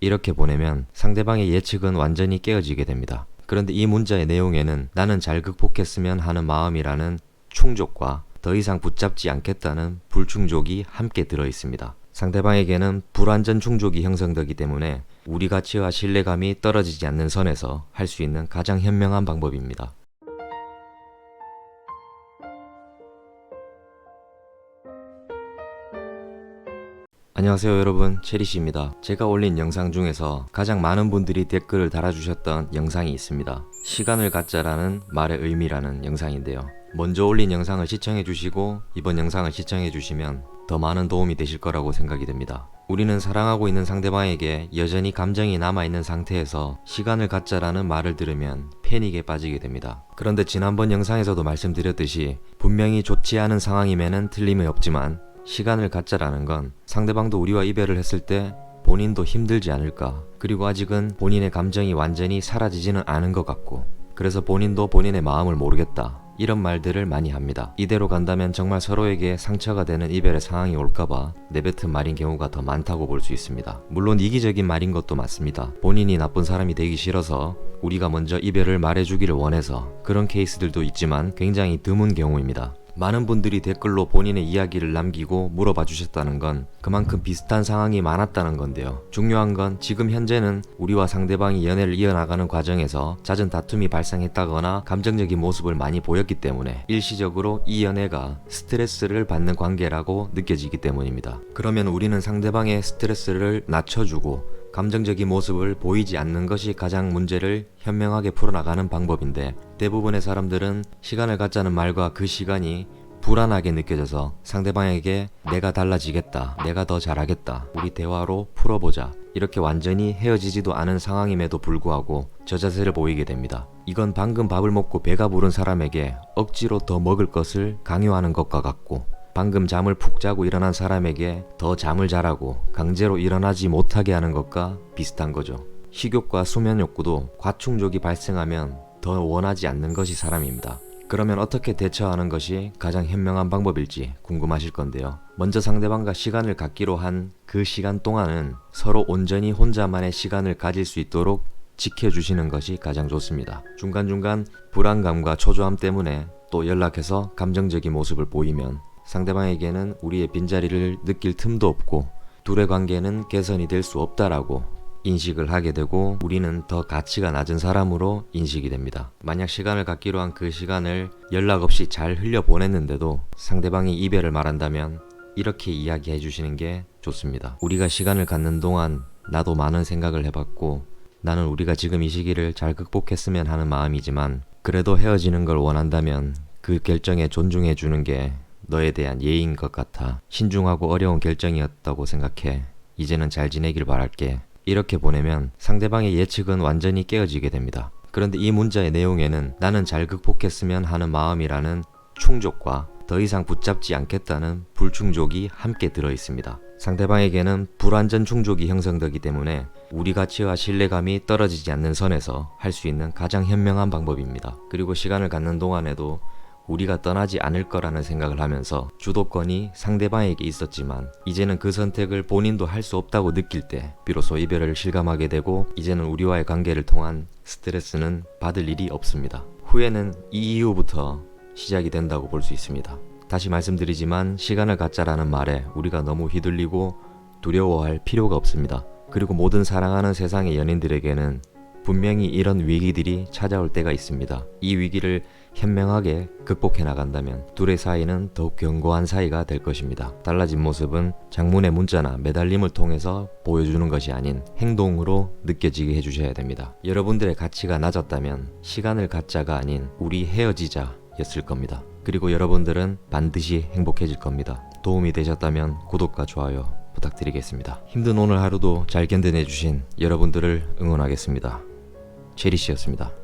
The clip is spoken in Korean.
이렇게 보내면 상대방의 예측은 완전히 깨어지게 됩니다. 그런데 이 문자의 내용에는 나는 잘 극복했으면 하는 마음이라는 충족과 더 이상 붙잡지 않겠다는 불충족이 함께 들어 있습니다. 상대방에게는 불완전 충족이 형성되기 때문에 우리 가치와 신뢰감이 떨어지지 않는 선에서 할 수 있는 가장 현명한 방법입니다. 안녕하세요 여러분 체리씨입니다. 제가 올린 영상 중에서 가장 많은 분들이 댓글을 달아주셨던 영상이 있습니다. 시간을 갖자라는 말의 의미라는 영상인데요. 먼저 올린 영상을 시청해 주시고 이번 영상을 시청해 주시면 더 많은 도움이 되실 거라고 생각이 됩니다. 우리는 사랑하고 있는 상대방에게 여전히 감정이 남아있는 상태에서 시간을 갖자라는 말을 들으면 패닉에 빠지게 됩니다. 그런데 지난번 영상에서도 말씀드렸듯이 분명히 좋지 않은 상황임에는 틀림이 없지만 시간을 갖자라는 건 상대방도 우리와 이별을 했을 때 본인도 힘들지 않을까. 그리고 아직은 본인의 감정이 완전히 사라지지는 않은 것 같고. 그래서 본인도 본인의 마음을 모르겠다. 이런 말들을 많이 합니다. 이대로 간다면 정말 서로에게 상처가 되는 이별의 상황이 올까봐 내뱉은 말인 경우가 더 많다고 볼 수 있습니다. 물론 이기적인 말인 것도 맞습니다. 본인이 나쁜 사람이 되기 싫어서 우리가 먼저 이별을 말해주기를 원해서 그런 케이스들도 있지만 굉장히 드문 경우입니다. 많은 분들이 댓글로 본인의 이야기를 남기고 물어봐 주셨다는 건 그만큼 비슷한 상황이 많았다는 건데요. 중요한 건 지금 현재는 우리와 상대방이 연애를 이어나가는 과정에서 잦은 다툼이 발생했다거나 감정적인 모습을 많이 보였기 때문에 일시적으로 이 연애가 스트레스를 받는 관계라고 느껴지기 때문입니다. 그러면 우리는 상대방의 스트레스를 낮춰주고 감정적인 모습을 보이지 않는 것이 가장 문제를 현명하게 풀어나가는 방법인데 대부분의 사람들은 시간을 갖자는 말과 그 시간이 불안하게 느껴져서 상대방에게 내가 달라지겠다, 내가 더 잘하겠다, 우리 대화로 풀어보자. 이렇게 완전히 헤어지지도 않은 상황임에도 불구하고 저 자세를 보이게 됩니다. 이건 방금 밥을 먹고 배가 부른 사람에게 억지로 더 먹을 것을 강요하는 것과 같고 방금 잠을 푹 자고 일어난 사람에게 더 잠을 자라고 강제로 일어나지 못하게 하는 것과 비슷한 거죠. 식욕과 수면 욕구도 과충족이 발생하면 더 원하지 않는 것이 사람입니다. 그러면 어떻게 대처하는 것이 가장 현명한 방법일지 궁금하실 건데요. 먼저 상대방과 시간을 갖기로 한 그 시간 동안은 서로 온전히 혼자만의 시간을 가질 수 있도록 지켜주시는 것이 가장 좋습니다. 중간중간 불안감과 초조함 때문에 또 연락해서 감정적인 모습을 보이면 상대방에게는 우리의 빈자리를 느낄 틈도 없고 둘의 관계는 개선이 될 수 없다라고 인식을 하게 되고 우리는 더 가치가 낮은 사람으로 인식이 됩니다. 만약 시간을 갖기로 한 그 시간을 연락 없이 잘 흘려 보냈는데도 상대방이 이별을 말한다면 이렇게 이야기해 주시는 게 좋습니다. 우리가 시간을 갖는 동안 나도 많은 생각을 해봤고 나는 우리가 지금 이 시기를 잘 극복했으면 하는 마음이지만 그래도 헤어지는 걸 원한다면 그 결정에 존중해 주는 게 너에 대한 예의인 것 같아 신중하고 어려운 결정이었다고 생각해 이제는 잘 지내길 바랄게 이렇게 보내면 상대방의 예측은 완전히 깨어지게 됩니다. 그런데 이 문자의 내용에는 나는 잘 극복했으면 하는 마음이라는 충족과 더 이상 붙잡지 않겠다는 불충족이 함께 들어 있습니다. 상대방에게는 불완전 충족이 형성되기 때문에 우리 가치와 신뢰감이 떨어지지 않는 선에서 할 수 있는 가장 현명한 방법입니다. 그리고 시간을 갖는 동안에도 우리가 떠나지 않을 거라는 생각을 하면서 주도권이 상대방에게 있었지만 이제는 그 선택을 본인도 할 수 없다고 느낄 때 비로소 이별을 실감하게 되고 이제는 우리와의 관계를 통한 스트레스는 받을 일이 없습니다. 후회는 이 이후부터 시작이 된다고 볼 수 있습니다. 다시 말씀드리지만 시간을 갖자라는 말에 우리가 너무 휘둘리고 두려워할 필요가 없습니다. 그리고 모든 사랑하는 세상의 연인들에게는 분명히 이런 위기들이 찾아올 때가 있습니다. 이 위기를 현명하게 극복해 나간다면 둘의 사이는 더욱 견고한 사이가 될 것입니다. 달라진 모습은 장문의 문자나 매달림을 통해서 보여주는 것이 아닌 행동으로 느껴지게 해주셔야 됩니다. 여러분들의 가치가 낮았다면 시간을 갖자가 아닌 우리 헤어지자 였을 겁니다. 그리고 여러분들은 반드시 행복해질 겁니다. 도움이 되셨다면 구독과 좋아요 부탁드리겠습니다. 힘든 오늘 하루도 잘 견뎌내주신 여러분들을 응원하겠습니다. 체리씨였습니다.